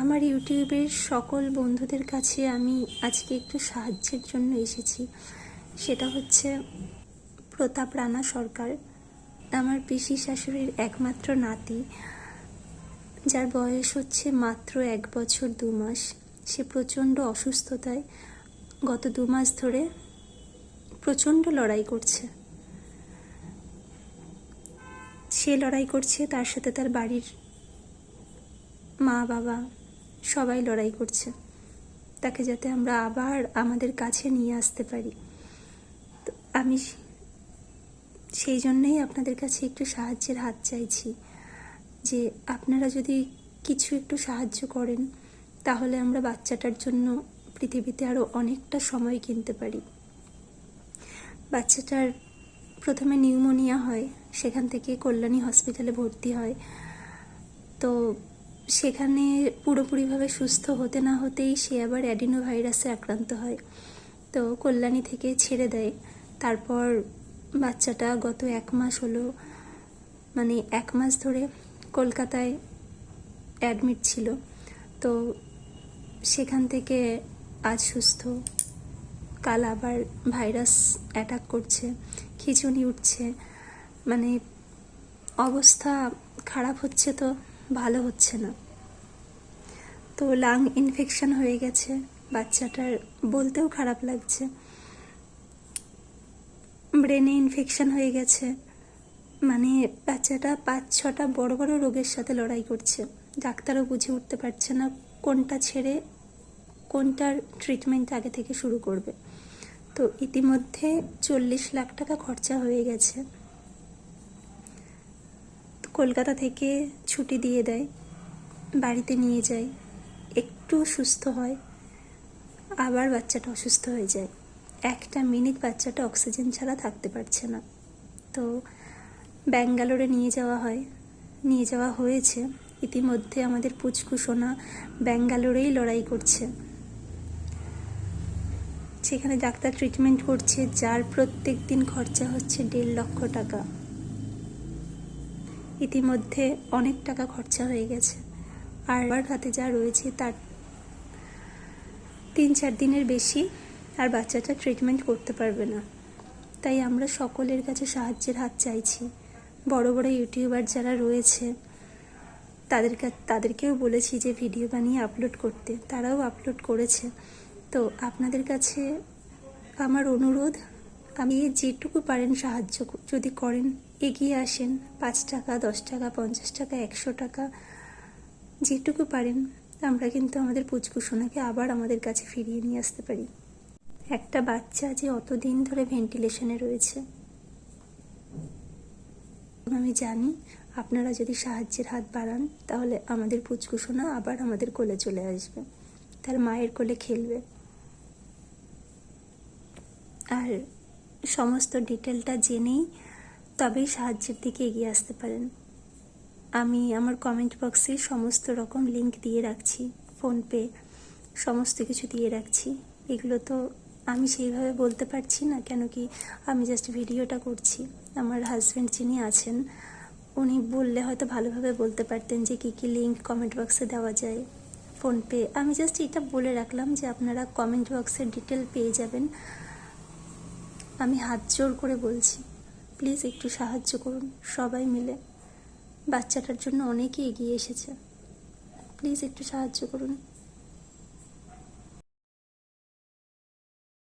আমার ইউটিউবের সকল বন্ধুদের কাছে আমি আজকে একটু সাহায্যের জন্য এসেছি। সেটা হচ্ছে প্রতাপ রানা সরকার, আমার পিসি শাশুড়ির একমাত্র নাতি। যার বয়স হচ্ছে মাত্র এক বছর দু মাস। সে প্রচণ্ড অসুস্থতায় গত দু মাস ধরে প্রচণ্ড লড়াই করছে। সে লড়াই করছে, তার সাথে তার বাড়ির মা বাবা সবাই লড়াই করছে। তাকে যাতে আমরা আবার আমাদের কাছে নিয়ে আসতে পারি। তো আমি সেই জন্যই আপনাদের কাছে একটু সাহায্যের হাত চাইছি। যে আপনারা যদি কিছু একটু সাহায্য করেন, তাহলে আমরা বাচ্চাটার জন্য পৃথিবীতে আরও অনেকটা সময় কিনতে পারি। বাচ্চাটার প্রথমে নিউমোনিয়া হয়, সেখান থেকে কল্যাণী হসপিটালে ভর্তি হয়। তো সেখানে পুরোপুরিভাবে সুস্থ হতে না হতেই সে আবার অ্যাডিনো ভাইরাসে আক্রান্ত হয়। তো কল্যাণী থেকে ছেড়ে দেয়। তারপর বাচ্চাটা গত এক মাস হলো মানে এক মাস ধরে কলকাতায় অ্যাডমিট ছিল। তো সেখান থেকে আজ সুস্থ। কাল আবার ভাইরাস অ্যাটাক করছে, খিচুনি উঠছে। মানে অবস্থা খারাপ হচ্ছে তো। ভালো হচ্ছে না। তো লাং ইনফেকশন হয়ে গেছে, বাচ্চাটার বলতেও খারাপ লাগছে। ব্রেনে ইনফেকশন হয়ে গেছে মানে বাচ্চাটা পাঁচ ছটা বড় বড় রোগের সাথে লড়াই করছে। ডাক্তারও বুঝে উঠতে পারছে না কোনটা ছেড়ে কোনটার ট্রিটমেন্ট আগে থেকে শুরু করবে। তো ইতিমধ্যে চল্লিশ লাখ টাকা খরচা হয়ে গেছে। কলকাতা থেকে ছুটি দিয়ে দেয়, বাড়িতে নিয়ে যায়, একটু সুস্থ হয়, আবার বাচ্চাটা অসুস্থ হয়ে যায়। একটা মিনিট বাচ্চাটা অক্সিজেন ছাড়া থাকতে পারছে না। তো ব্যাঙ্গালোরে নিয়ে যাওয়া হয়। নিয়ে যাওয়া হয়েছে। ইতিমধ্যে আমাদের পুচকু সোনা ব্যাঙ্গালোরেই লড়াই করছে। সেখানে ডাক্তার ট্রিটমেন্ট করছে, যার প্রত্যেক দিন খরচা হচ্ছে দেড় লক্ষ টাকা। ইতিমধ্যে অনেক টাকা খরচা হয়ে গেছে। আর আমার হাতে যা রয়েছে তার তিন চার দিনের বেশি আর বাচ্চাটা ট্রিটমেন্ট করতে পারবে না। তাই আমরা সকলের কাছে সাহায্যের হাত চাইছি। বড় বড় ইউটিউবার যারা রয়েছে, তাদের তাদেরকেও বলেছি যে ভিডিও বানিয়ে আপলোড করতে। তারাও আপলোড করেছে। তো আপনাদের কাছে আমার অনুরোধ, আমি যেটুকু পারেন সাহায্য যদি করেন। এগিয়ে আসেন। পাঁচ টাকা, দশ টাকা, পঞ্চাশ টাকা, একশো টাকা, যেটুকু পারেন, আমরা কিন্তু আমাদের পুচকু সোনাকে আবার আমাদের কাছে ফিরিয়ে নিয়ে আসতে পারি। একটা বাচ্চা যে অতদিন ধরে ভেন্টিলেশনে রয়েছে। আমি জানি আপনারা যদি সাহায্যের হাত বাড়ান, তাহলে আমাদের পুচকু সোনা আবার আমাদের কোলে চলে আসবে। তার মায়ের কোলে খেলবে। আর সমস্ত ডিটেলটা জেনেই তবেই সাহায্যের দিকে এগিয়ে আসতে পারেন। আমি আমার কমেন্ট বক্সে সমস্ত রকম লিংক দিয়ে রাখছি ফোনপে সমস্ত কিছু দিয়ে রাখছি। এগুলো তো আমি সেইভাবে বলতে পারছি না, কেন কি আমি জাস্ট ভিডিওটা করছি। আমার হাজব্যান্ড যিনি আছেন, উনি বললে হয়তো ভালোভাবে বলতে পারতেন যে কী কী লিঙ্ক কমেন্ট বক্সে দেওয়া যায় ফোনপে আমি জাস্ট এটা বলে রাখলাম যে আপনারা কমেন্ট বক্সের ডিটেল পেয়ে যাবেন। আমি হাত জোর করে বলছি। প্লিজ একটু সাহায্য করুন, সবাই মিলে। বাচ্চাটার জন্য অনেকেই এগিয়ে এসেছে। প্লিজ একটু সাহায্য করুন।